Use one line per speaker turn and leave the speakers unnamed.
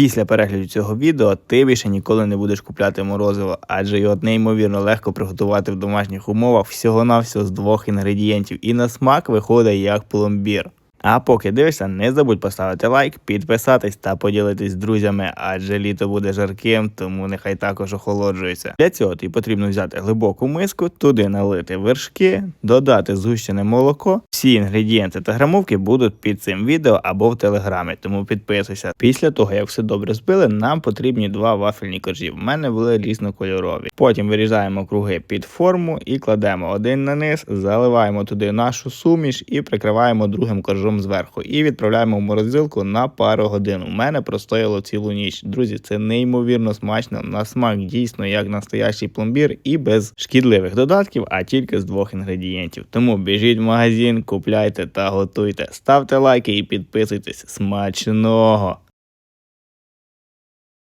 Після перегляду цього відео ти більше ніколи не будеш купляти морозиво, адже його неймовірно легко приготувати в домашніх умовах всього-навсього з двох інгредієнтів, і на смак виходить як пломбір. А поки дивишся, не забудь поставити лайк, підписатись та поділитись з друзями, адже літо буде жарким, тому нехай також охолоджується. Для цього тобі потрібно взяти глибоку миску, туди налити вершки, додати згущене молоко. Всі інгредієнти та грамовки будуть під цим відео або в телеграмі, тому підписуйся. Після того, як все добре збили, нам потрібні два вафельні коржі. В мене були різнокольорові. Потім вирізаємо круги під форму і кладемо один на низ, заливаємо туди нашу суміш і прикриваємо другим коржом зверху. І відправляємо в морозилку на пару годин. У мене простояло цілу ніч. Друзі, це неймовірно смачно. На смак дійсно як настоящий пломбір і без шкідливих додатків, а тільки з двох інгредієнтів. Тому біжіть в магазин, купляйте та готуйте. Ставте лайки і підписуйтесь. Смачного!